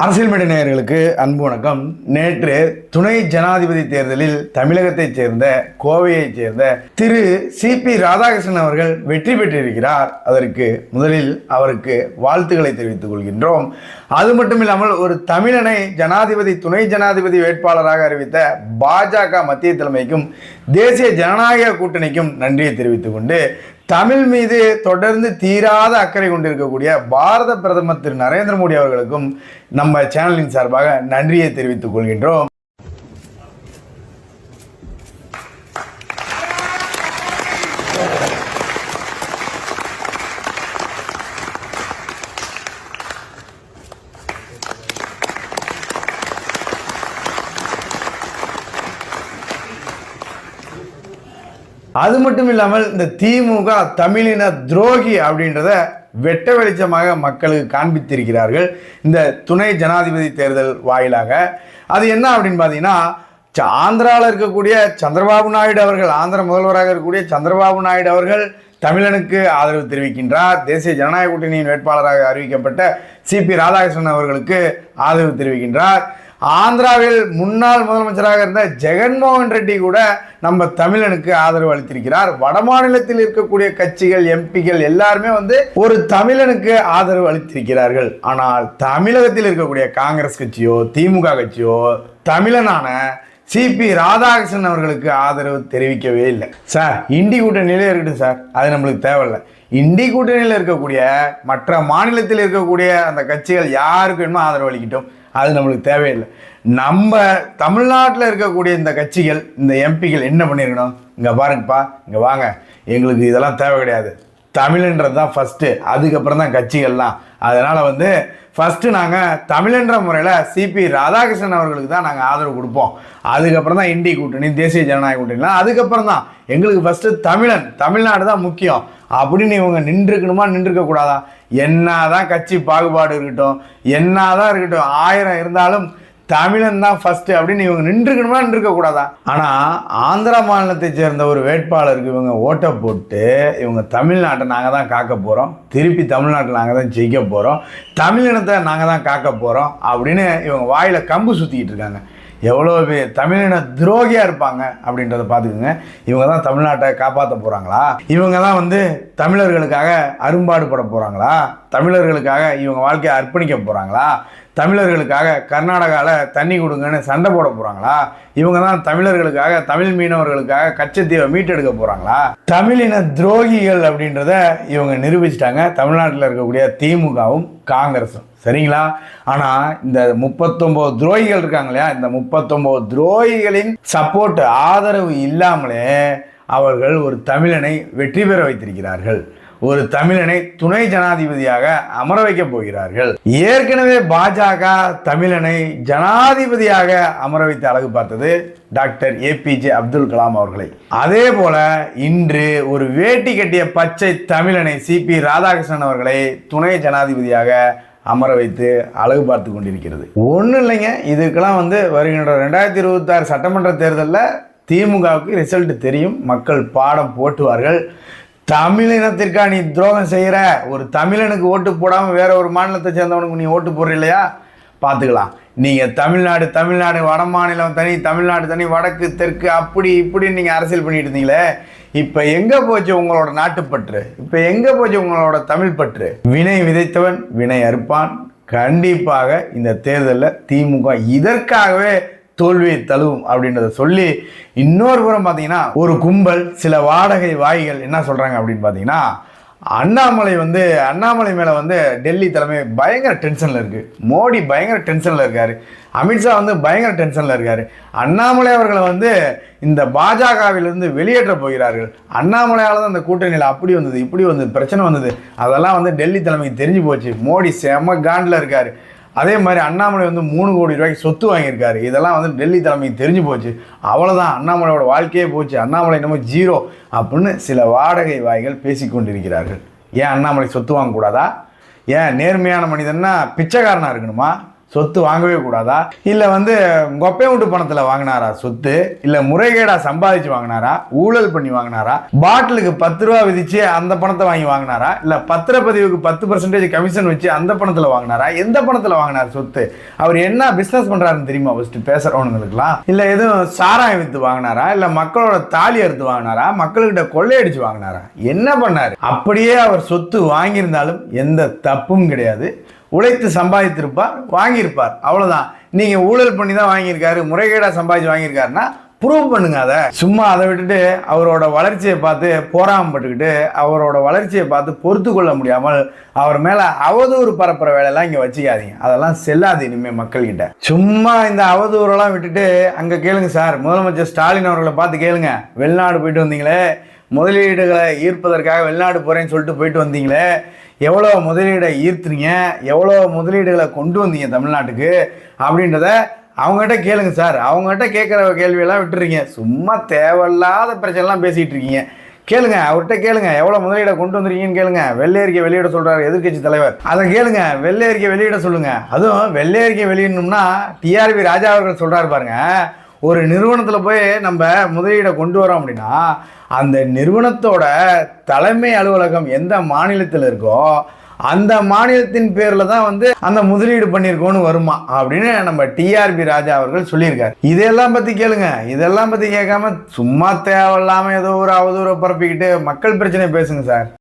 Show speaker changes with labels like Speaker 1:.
Speaker 1: அரசியல் மேடை நேயர்களுக்கு அன்பு வணக்கம். நேற்று துணை ஜனாதிபதி தேர்தலில் தமிழகத்தைச் சேர்ந்த கோவையைச் சேர்ந்த திரு சி பி ராதாகிருஷ்ணன் அவர்கள் வெற்றி பெற்றிருக்கிறார். அதற்கு முதலில் அவருக்கு வாழ்த்துக்களை தெரிவித்துக் கொள்கின்றோம். அது மட்டும் இல்லாமல் ஒரு தமிழனை ஜனாதிபதி துணை ஜனாதிபதி வேட்பாளராக அறிவித்த பாஜக மத்திய தலைமைக்கும் தேசிய ஜனநாயக கூட்டணிக்கும் நன்றியை தெரிவித்துக் கொண்டு தமிழ் மீது தொடர்ந்து தீராத அக்கறை கொண்டிருக்கக்கூடிய பாரத பிரதமர் திரு நரேந்திர மோடி அவர்களுக்கும் நம்ம சேனலின் சார்பாக நன்றியை தெரிவித்துக் கொள்கின்றோம். அது மட்டும் இல்லாமல் இந்த திமுக தமிழின துரோகி அப்படின்றத வெட்ட வெளிச்சமாக மக்களுக்கு காண்பித்திருக்கிறார்கள் இந்த துணை ஜனாதிபதி தேர்தல் வாயிலாக. அது என்ன அப்படின்னு பார்த்தீங்கன்னா ச- ஆந்திராவில் இருக்கக்கூடிய சந்திரபாபு நாயுடு அவர்கள் ஆந்திர முதல்வராக இருக்கக்கூடிய சந்திரபாபு நாயுடு அவர்கள் தமிழனுக்கு ஆதரவு தெரிவிக்கின்றார். தேசிய ஜனநாயக கூட்டணியின் வேட்பாளராக அறிவிக்கப்பட்ட சிபி ராதாகிருஷ்ணன் அவர்களுக்கு ஆதரவு தெரிவிக்கின்றார். ஆந்திராவில் முன்னாள் முதலமைச்சராக இருந்த ஜெகன்மோகன் ரெட்டி கூட நம்ம தமிழனுக்கு ஆதரவு அளித்திருக்கிறார். வடமாநிலத்தில் இருக்கக்கூடிய கட்சிகள் எம்பிகள் எல்லாருமே வந்து ஒரு தமிழனுக்கு ஆதரவு அளித்திருக்கிறார்கள். ஆனால் தமிழகத்தில் இருக்கக்கூடிய காங்கிரஸ் கட்சியோ திமுக கட்சியோ தமிழனான சிபி ராதாகிருஷ்ணன் அவர்களுக்கு ஆதரவு தெரிவிக்கவே இல்லை. சார் இண்டி கூட்டணியிலே இருக்கட்டும் சார். அது நம்மளுக்கு தேவையில்லை. இண்டி கூட்டணியில் இருக்கக்கூடிய மற்ற மாநிலத்தில் இருக்கக்கூடிய அந்த கட்சிகள் யாருக்கு வேணுமோ ஆதரவு அளிக்கட்டும். அது நம்மளுக்கு தேவையில்லை. நம்ம தமிழ்நாட்டில் இருக்கக்கூடிய இந்த கட்சிகள் இந்த எம்பிகள் என்ன பண்ணியிருக்கணும் இங்கே பாருங்கப்பா இங்கே வாங்க. எங்களுக்கு இதெல்லாம் தேவை கிடையாது. தமிழ்ன்றது தான் ஃபஸ்ட்டு அதுக்கப்புறம் தான் கட்சிகள்லாம். அதனால் வந்து ஃபஸ்ட்டு நாங்கள் தமிழன்ற முறையில் சிபி ராதாகிருஷ்ணன் அவர்களுக்கு தான் நாங்கள் ஆதரவு கொடுப்போம். அதுக்கப்புறம் தான் இண்டி கூட்டணி தேசிய ஜனநாயக கூட்டணிலாம். அதுக்கப்புறம் தான் எங்களுக்கு ஃபஸ்ட்டு தமிழன். தமிழ்நாடு தான் முக்கியம். அப்படின்னு இவங்க நின்றுக்கணுமா? நின்றுக்க கூடாதா என்னதான் கட்சி பாகுபாடு இருக்கட்டும் என்னதான் இருக்கட்டும் ஆயிரம் இருந்தாலும் தமிழன் தான் ஃபர்ஸ்ட் அப்படின்னு இவங்க நின்றுக்கணுமா? நின்றுக்க கூடாதா ஆனால் ஆந்திரா மாநிலத்தை சேர்ந்த ஒரு வேட்பாளருக்கு இவங்க ஓட்டை போட்டு இவங்க தமிழ்நாட்டை நாங்கள் தான் காக்க போகிறோம் திருப்பி தமிழ்நாட்டில் நாங்கள் தான் ஜெயிக்க போகிறோம் தமிழினத்தை நாங்கள் தான் காக்க போகிறோம் அப்படின்னு இவங்க வாயில் கம்பு சுற்றிக்கிட்டு இருக்காங்க. எவ்வளோ பேர் தமிழின துரோகியாக இருப்பாங்க அப்படின்றத பார்த்துக்குங்க. இவங்க தான் தமிழ்நாட்டை காப்பாற்ற போகிறாங்களா இவங்க தான் வந்து தமிழர்களுக்காக அரும்பாடுபட போகிறாங்களா தமிழர்களுக்காக இவங்க வாழ்க்கையை அர்ப்பணிக்க போகிறாங்களா தமிழர்களுக்காக கர்நாடகாவில் தண்ணி கொடுங்கன்னு சண்டை போட போகிறாங்களா இவங்க தான் தமிழர்களுக்காக தமிழ் மீனவர்களுக்காக கச்சத்தீவை மீட்டெடுக்க போகிறாங்களா தமிழின துரோகிகள் அப்படின்றத இவங்க நிரூபிச்சிட்டாங்க. தமிழ்நாட்டில் இருக்கக்கூடிய திமுகவும் காங்கிரஸும் சரிங்களா? ஆனால் இந்த முப்பத்தொம்போது துரோகிகள் இருக்காங்க இல்லையா? இந்த முப்பத்தொம்போது துரோகிகளின் சப்போர்ட் ஆதரவு இல்லாமலே அவர்கள் ஒரு தமிழனை வெற்றி பெற வைத்திருக்கிறார்கள். ஒரு தமிழனை துணை ஜனாதிபதியாக அமர வைக்க போகிறார்கள். ஏற்கனவே பாஜக தமிழனை ஜனாதிபதியாக அமர வைத்து அழகு பார்த்தது டாக்டர் ஏபிஜே அப்துல் கலாம் அவர்களை. அதே போல இன்று ஒரு வேட்டி கட்டிய பச்சை தமிழனை சிபி ராதாகிருஷ்ணன் அவர்களை துணை ஜனாதிபதியாக அமர வைத்து அழகு பார்த்து கொண்டிருக்கிறது. ஒன்றும் இல்லைங்க இதுக்கெல்லாம் வந்து வருகின்ற ரெண்டாயிரத்தி இருபத்தாறு சட்டமன்ற தேர்தலில் திமுகவுக்கு ரிசல்ட் தெரியும். மக்கள் பாடம் போட்டுவார்கள். தமிழினத்திற்கா நீ துரோகம் செய்கிற ஒரு தமிழனுக்கு ஓட்டு போடாமல் வேற ஒரு மாநிலத்தை சேர்ந்தவனுக்கு நீ ஓட்டு போடுற இல்லையா? பார்த்துக்கலாம். நீங்கள் தமிழ்நாடு தமிழ்நாடு வட மாநிலம் தனி தமிழ்நாடு தனி வடக்கு தெற்கு அப்படி இப்படின்னு நீங்கள் அரசியல் பண்ணிட்டு இருந்தீங்களே. இப்போ எங்கே போச்சு உங்களோட நாட்டுப்பற்று இப்போ எங்கே போச்சு உங்களோட தமிழ் பற்று? வினை விதைத்தவன் வினை அறுப்பான். கண்டிப்பாக இந்த தேர்தலில் திமுக இதற்காகவே தோல்வியை தழுவும் அப்படின்றத சொல்லி இன்னொரு புறம் பார்த்தீங்கன்னா ஒரு கும்பல் சில வாடகை வாய்கள் என்ன சொல்கிறாங்க அப்படின்னு பார்த்தீங்கன்னா அண்ணாமலை வந்து அண்ணாமலை மேலே வந்து டெல்லி தலைமை பயங்கர டென்ஷனில் இருக்குது மோடி பயங்கர டென்ஷனில் இருக்கார். அமித்ஷா வந்து பயங்கர டென்ஷனில் இருக்கார். அண்ணாமலை அவர்களை வந்து இந்த பாஜகவிலிருந்து வெளியேற்ற போகிறார்கள். அண்ணாமலையால் தான் அந்த கூட்டணியில் அப்படி வந்தது இப்படி வந்தது பிரச்சனை வந்தது. அதெல்லாம் வந்து டெல்லி தலைமைக்கு தெரிஞ்சு போச்சு. மோடி செம காண்டில் இருக்கார். அதே மாதிரி அண்ணாமலை வந்து மூணு கோடி ரூபாய்க்கு சொத்து வாங்கியிருக்காரு. இதெல்லாம் வந்து டெல்லி தலைமைக்கு தெரிஞ்சு போச்சு. அவ்வளோதான் அண்ணாமலையோட வாழ்க்கையே போச்சு. அண்ணாமலை என்னமோ ஜீரோ அப்படின்னு சில வாடகை வாய்கள் பேசிக்கொண்டிருக்கிறார்கள் ஏன் அண்ணாமலை சொத்து வாங்கக்கூடாதா? ஏன் நேர்மையான மனிதன்னா பிச்சைக்காரனாக இருக்கணுமா? சொத்து வாங்கவே கூடாதா? இல்லை வந்து கொப்பை விட்டு பணத்தில் வாங்கினாரா சொத்து? இல்லை முறைகேடாக சம்பாதிச்சு வாங்கினாரா? ஊழல் பண்ணி வாங்கினாரா? பாட்டிலுக்கு பத்து ரூபா விதிச்சு அந்த பணத்தை வாங்கி வாங்கினாரா? இல்லை பத்திரப்பதிவுக்கு பத்து பர்சன்டேஜ் கமிஷன் வச்சு அந்த பணத்தில் வாங்கினாரா? எந்த பணத்தில் வாங்கினார் சொத்து? அவர் என்ன பிஸ்னஸ் பண்ணுறாருன்னு தெரியுமா? ஃபஸ்ட்டு பேசுகிறவனுங்களுக்குலாம் இல்லை எதுவும் சாராயம் வித்து வாங்கினாரா? இல்லை மக்களோட தாலி அறுத்து வாங்கினாரா? மக்கள்கிட்ட கொள்ளையடிச்சு வாங்கினாரா? என்ன பண்ணார்? அப்படியே அவர் சொத்து வாங்கியிருந்தாலும் எந்த தப்பும் கிடையாது. உழைத்து சம்பாதித்திருப்பார் வாங்கியிருப்பார். அவ்வளோதான் நீங்கள் ஊழல் பண்ணி தான் வாங்கியிருக்காரு முறைகேடாக சம்பாதிச்சு வாங்கியிருக்காருன்னா ப்ரூவ் பண்ணுங்க அதை. சும்மா அதை விட்டுட்டு அவரோட வளர்ச்சியை பார்த்து போராமப்பட்டுக்கிட்டு அவரோட வளர்ச்சியை பார்த்து பொறுத்து கொள்ள முடியாமல் அவர் மேலே அவதூறு பரப்புகிற வேலையெல்லாம் இங்கே வச்சுக்காதீங்க. அதெல்லாம் செல்லாது இனிமேல் மக்கள்கிட்ட. சும்மா இந்த அவதூறெல்லாம் விட்டுட்டு அங்கே கேளுங்க சார். முதலமைச்சர் ஸ்டாலின் அவர்களை பார்த்து கேளுங்க. வெளிநாடு போயிட்டு வந்தீங்களே முதலீடுகளை ஈர்ப்பதற்காக வெளிநாடு போறேன்னு சொல்லிட்டு போயிட்டு வந்தீங்களே எவ்வளோ முதலீடை ஈர்த்துறீங்க எவ்வளோ முதலீடுகளை கொண்டு வந்தீங்க தமிழ்நாட்டுக்கு அப்படின்றத அவங்ககிட்ட கேளுங்க சார். அவங்ககிட்ட கேட்குற கேள்வியெல்லாம் விட்டுறீங்க. சும்மா தேவையில்லாத பிரச்சனைலாம் பேசிகிட்டு இருக்கீங்க. கேளுங்க அவர்கிட்ட கேளுங்க எவ்வளோ முதலீடை கொண்டு வந்துருக்கீங்கன்னு கேளுங்க. வெள்ளை அறிக்கை வெளியிட சொல்கிறாரு எதிர்க்கட்சி தலைவர். அதை கேளுங்க வெள்ளை அறிக்கை வெளியிட சொல்லுங்க. அதுவும் வெள்ளை அறிக்கை வெளியிடணும்னா டிஆர்பி ராஜா அவர்கள் சொல்கிறாரு பாருங்கள் ஒரு நிறுவனத்தில் போய் நம்ம முதலீடை கொண்டு வரோம் அப்படின்னா அந்த நிறுவனத்தோட தலைமை அலுவலகம் எந்த மாநிலத்தில் இருக்கோ அந்த மாநிலத்தின் பேரில் தான் வந்து அந்த முதலீடு பண்ணியிருக்கோன்னு வருமா அப்படின்னு நம்ம டிஆர்பி ராஜா அவர்கள் சொல்லியிருக்காரு. இதெல்லாம் பற்றி கேளுங்க. இதெல்லாம் பற்றி கேட்காம சும்மா தேவையில்லாமல் ஏதோ ஒரு அவதூறை பரப்பிக்கிட்டு மக்கள் பிரச்சனை பேசுங்க சார்.